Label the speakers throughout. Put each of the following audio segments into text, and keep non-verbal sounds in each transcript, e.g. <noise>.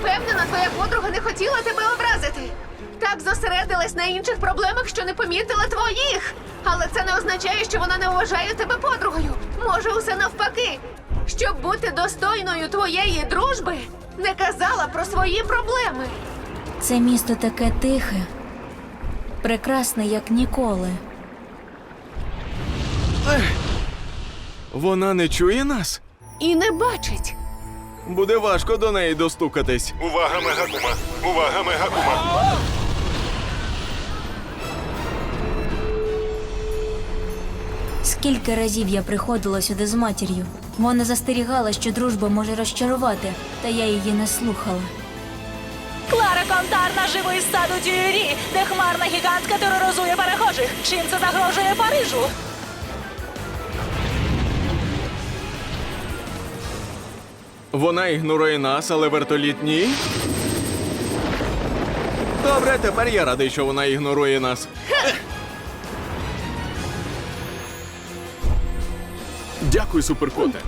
Speaker 1: впевнена, твоя подруга не хотіла тебе образити. Так зосередилась на інших проблемах, що не помітила твоїх. Але це не означає, що вона не вважає тебе подругою. Може, усе навпаки. Щоб бути достойною твоєї дружби, не казала про свої проблеми.
Speaker 2: Це місто таке тихе, прекрасне, як ніколи.
Speaker 3: Вона не чує нас?
Speaker 1: І не бачить.
Speaker 3: Буде важко до неї достукатись.
Speaker 4: Увага, Мегакума! Увага, Мегакума!
Speaker 2: Скільки разів я приходила сюди з матір'ю. Вона застерігала, що дружба може розчарувати, та я її не слухала.
Speaker 5: Клара Контар наживо із саду Дюрі, де хмарна гігантка тероризує перехожих. Чим це загрожує Парижу?
Speaker 3: Вона ігнорує нас, але вертоліт ні. Добре, тепер я радий, що вона ігнорує нас. Дякую, суперкоте.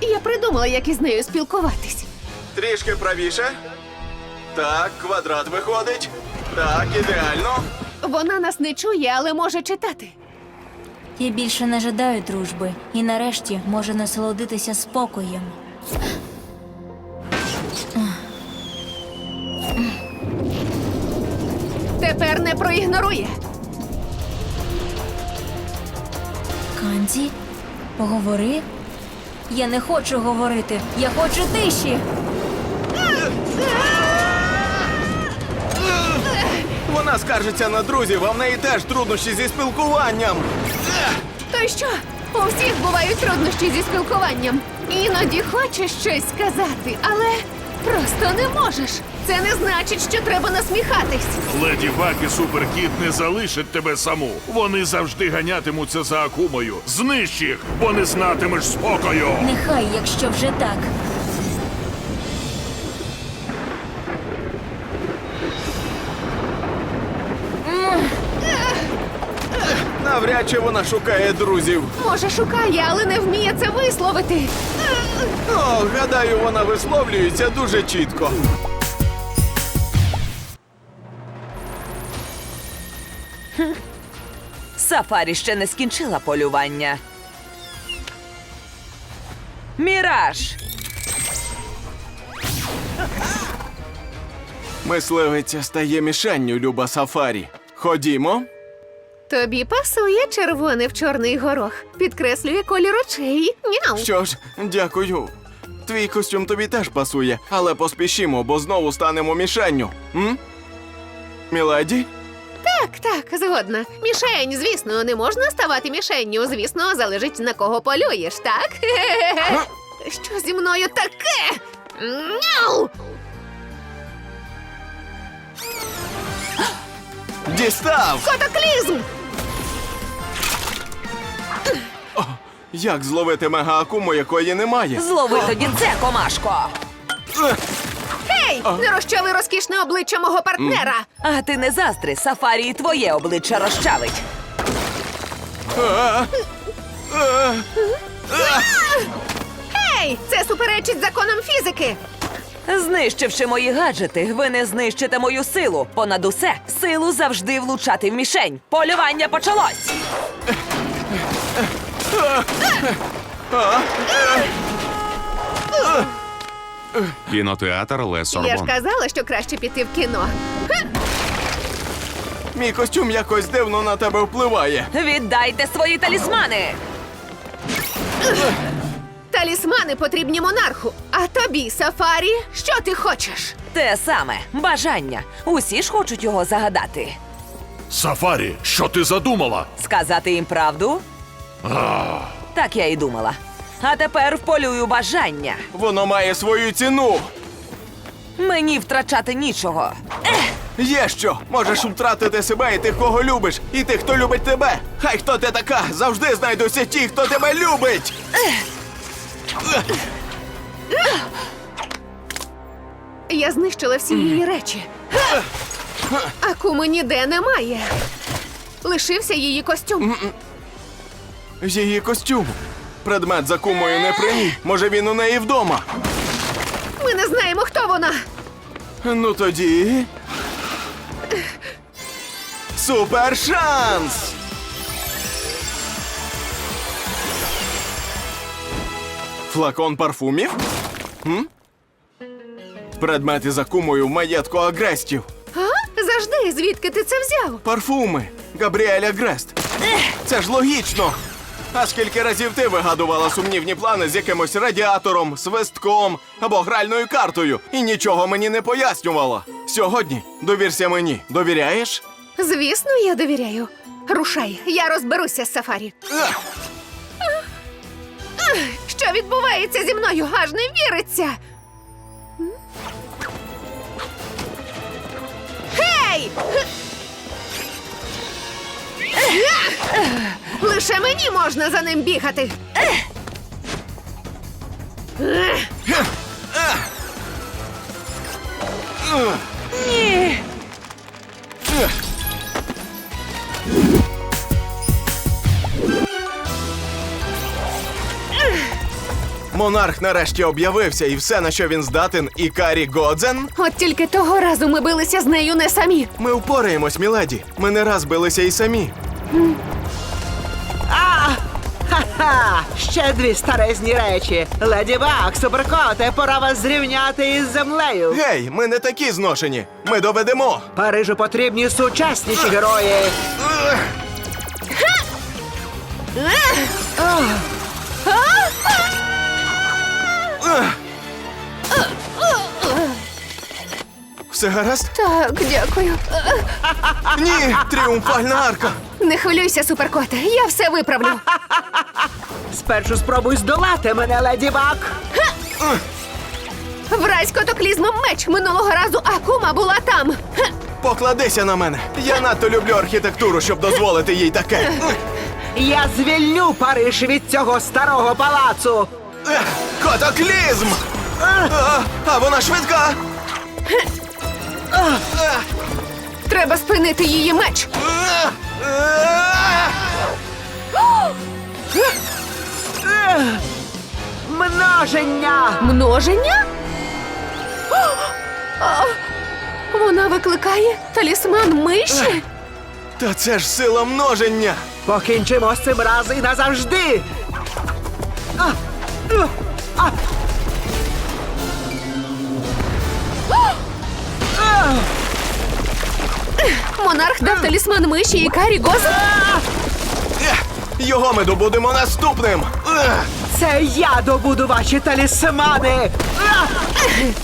Speaker 1: Я придумала, як із нею спілкуватись.
Speaker 3: Трішки правіше. Так, квадрат виходить. Так, ідеально.
Speaker 1: Вона нас не чує, але може читати.
Speaker 2: Я більше не жадаю дружби і нарешті можу насолодитися спокоєм.
Speaker 1: Тепер не проігнорує.
Speaker 2: Канзі, поговори. Я не хочу говорити, я хочу тиші.
Speaker 3: Вона скаржиться на друзів, а в неї теж труднощі зі спілкуванням.
Speaker 1: То й що? У всіх бувають труднощі зі спілкуванням. Іноді хочеш щось сказати, але просто не можеш. Це не значить, що треба насміхатись.
Speaker 4: Леді Баг і Суперкіт не залишать тебе саму. Вони завжди ганятимуться за Акумою. Знищ їх, бо не знатимеш спокою.
Speaker 2: Нехай, якщо вже так.
Speaker 3: Навряд чи вона шукає друзів.
Speaker 1: Може, шукає, але не вміє це висловити.
Speaker 3: О, гадаю, вона висловлюється дуже чітко.
Speaker 6: Сафарі ще не скінчила полювання. Міраж!
Speaker 3: Мисливиця стає мішенню, Люба Сафарі. Ходімо.
Speaker 1: Тобі пасує червоний в чорний горох. Підкреслює колір очей. Няу.
Speaker 3: Що ж, дякую. Твій костюм тобі теж пасує, але поспішімо, бо знову станемо мішенню. М? Міледі?
Speaker 1: Так, так, згодна. Мішень, звісно, не можна ставати мішенню. Звісно, залежить на кого полюєш, так? <laughs> Що зі мною таке? Няу!
Speaker 3: Дістав!
Speaker 1: Котоклізм!
Speaker 3: Як зловити мегаакуму, якої немає?
Speaker 6: Злови тоді це, комашко!
Speaker 3: Ех,
Speaker 1: Ей, не розчави розкішне обличчя мого партнера!
Speaker 6: А ти не заздри, Сафарі і твоє обличчя розчавить.
Speaker 3: а.
Speaker 1: Це суперечить законам фізики!
Speaker 6: Знищивши мої гаджети, ви не знищите мою силу. Понад усе, силу завжди влучати в мішень. Полювання почалось!
Speaker 4: Кінотеатр Ле
Speaker 1: Я ж
Speaker 4: Сорбон.
Speaker 1: казала, що краще піти в кіно.
Speaker 3: Мій костюм якось дивно на тебе впливає.
Speaker 6: Віддайте свої талісмани!
Speaker 1: Талісмани потрібні монарху. А тобі, Сафарі, що ти хочеш?
Speaker 6: Те саме бажання. Усі ж хочуть його загадати.
Speaker 4: Сафарі, що ти задумала?
Speaker 6: Сказати їм правду? Так я і думала. А тепер вполюю бажання.
Speaker 3: Воно має свою ціну.
Speaker 6: Мені втрачати нічого.
Speaker 3: Є що, можеш втратити себе і тих, кого любиш, і тих, хто любить тебе. Хай хто ти така, завжди знайдуться ті, хто тебе любить.
Speaker 1: Я знищила всі її речі. А куми ніде немає. Лишився її костюм.
Speaker 3: Її костюм. Предмет за кумою не при ній. Може він у неї вдома.
Speaker 1: Ми не знаємо, хто вона.
Speaker 3: Ну тоді. Супер шанс! Флакон парфумів? М? Предмети за кумою в маєтку агрестів.
Speaker 1: А? Завжди, звідки ти це взяв?
Speaker 3: Парфуми. Габріель Агрест. Це ж логічно. А скільки разів ти вигадувала сумнівні плани з якимось радіатором, свистком або гральною картою і нічого мені не пояснювала. Сьогодні довірся мені. Довіряєш?
Speaker 1: Звісно, я довіряю. Рушай, я розберуся з сафарі.
Speaker 3: Ех,
Speaker 1: Що відбувається зі мною? Аж не віриться. Гей! Лише мені можна за ним бігати.
Speaker 3: Монарх нарешті об'явився, і все, на що він здатен, і Карі Годзен.
Speaker 1: От тільки того разу ми билися з нею не самі.
Speaker 3: Ми впораємось, міледі. Ми не раз билися і самі.
Speaker 7: Ха! Ще дві старезні речі. Леді Баг, суперкоте, пора вас зрівняти із землею.
Speaker 3: Гей, ми не такі зношені. Ми доведемо.
Speaker 7: Парижу потрібні сучасніші герої.
Speaker 3: Все гаразд?
Speaker 1: Так, дякую.
Speaker 3: Ні, тріумфальна арка.
Speaker 1: Не хвилюйся, суперкоте, я все виправлю.
Speaker 7: Спершу спробуй здолати мене, леді Баг.
Speaker 1: Вразь котоклізмом меч минулого разу Акума була там.
Speaker 3: Покладися на мене. Я надто люблю архітектуру, щоб дозволити їй таке.
Speaker 7: Я звільню Париж від цього старого палацу.
Speaker 3: Ех, Котоклізм! А, а вона швидка!
Speaker 1: Треба спинити її меч.
Speaker 7: Множення!
Speaker 1: Множення? А! Вона викликає талісман миші?
Speaker 3: Та це ж сила множення!
Speaker 7: Покінчимо з цим раз і назавжди. А, а.
Speaker 1: Монарх дав талісман миші і Карі Гозен?
Speaker 3: Його ми добудемо наступним!
Speaker 7: Це я добуду ваші талісмани.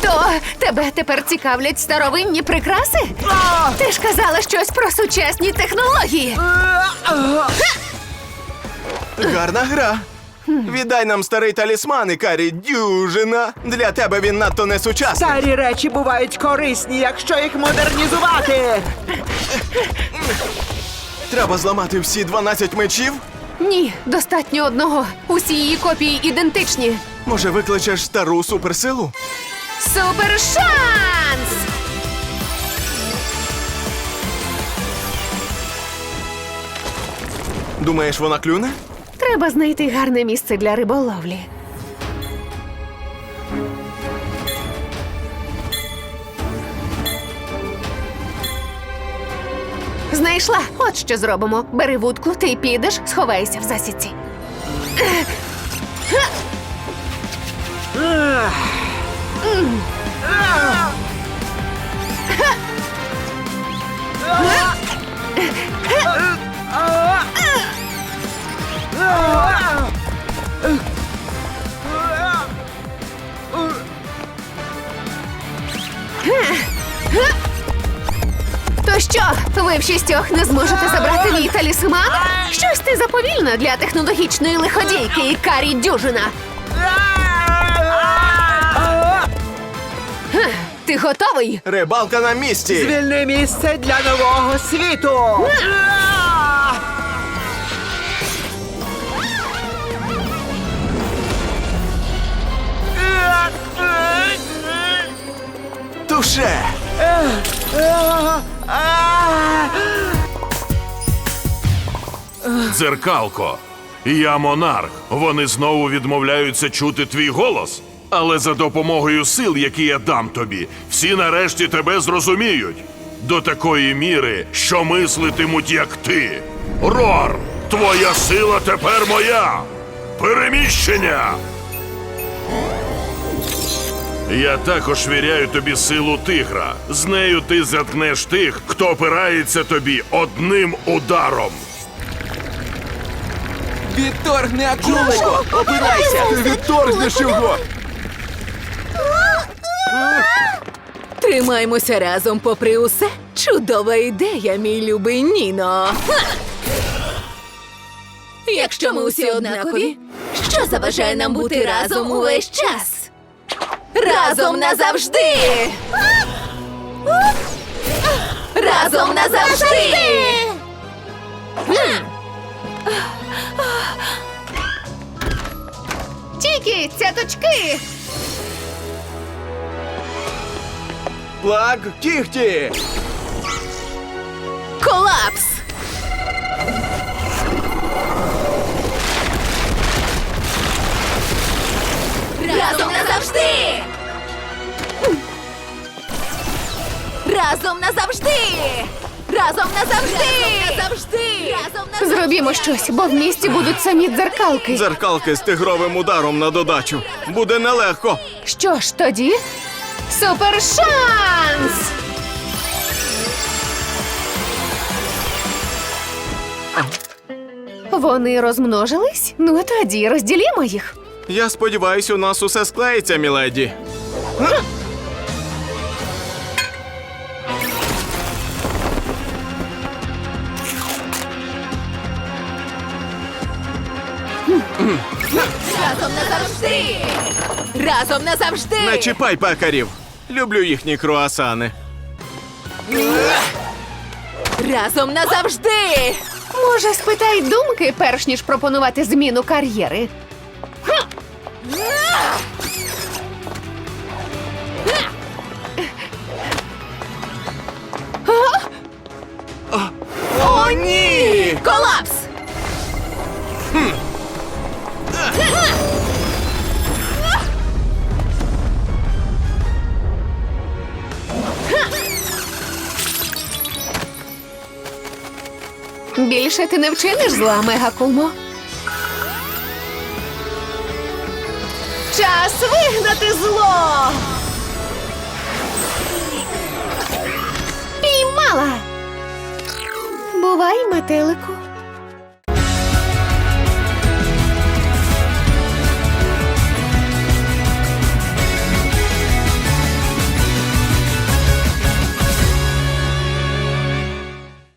Speaker 1: То тебе тепер цікавлять старовинні прикраси? Ти ж казала щось про сучасні технології.
Speaker 7: а.
Speaker 3: Гарна гра. Віддай нам старий талісман, Ікарі, дюжина. Для тебе він надто несучасний.
Speaker 7: Старі речі бувають корисні, якщо їх модернізувати.
Speaker 3: Треба зламати всі 12 мечів.
Speaker 1: Ні, достатньо одного. Усі її копії ідентичні.
Speaker 3: Може, викличеш стару суперсилу?
Speaker 1: Супер шанс!
Speaker 3: Думаєш, вона клюне?
Speaker 1: Треба знайти гарне місце для риболовлі. Знайшла. От що зробимо. Бери вудку, ти підеш, сховайся в засідці. То шістьох не зможете забрати мій талісман? Щось ти заповільна для технологічної лиходійки і карі дюжина. Ти готовий?
Speaker 3: Рибалка на місці!
Speaker 7: Звільни місце для нового світу. А!
Speaker 4: Дзеркалко. Я монарх. Вони знову відмовляються чути твій голос. Але за допомогою сил, які я дам тобі, всі нарешті тебе зрозуміють. До такої міри, що мислитимуть як ти. Рор, твоя сила тепер моя. Переміщення. Я також віряю тобі силу тигра. З нею ти заткнеш тих, хто опирається тобі одним ударом.
Speaker 3: Відторгни акулико! Опирайся! Ти відторгнеш його!
Speaker 8: Тримаймося разом попри усе. Чудова ідея, мій любий Ніно. Якщо ми усі однакові, що заважає нам бути разом увесь час? Разом назавжди! Разом назавжди!
Speaker 1: Тільки цяточки!
Speaker 3: Плаг кіхті!
Speaker 8: Колапс! Разом назавжди! Разом назавжди! Разом назавжди! Назавжди! Разом назавжди!
Speaker 1: Зробімо щось, бо в місті будуть самі дзеркалки.
Speaker 3: Дзеркалки з тигровим ударом на додачу. Буде нелегко.
Speaker 1: Що ж тоді? Супер шанс! Вони розмножились? Ну тоді розділімо їх.
Speaker 3: Я сподіваюся, у нас усе склеїться, міледі.
Speaker 8: Разом назавжди! Разом назавжди!
Speaker 3: Не чіпай пекарів. Люблю їхні круасани.
Speaker 8: Разом назавжди!
Speaker 1: Може, спитай думки, перш ніж пропонувати зміну кар'єри. Більше ти не вчиниш зла, Мегакумо. Час вигнати зло. Піймала. Бувай, метелику.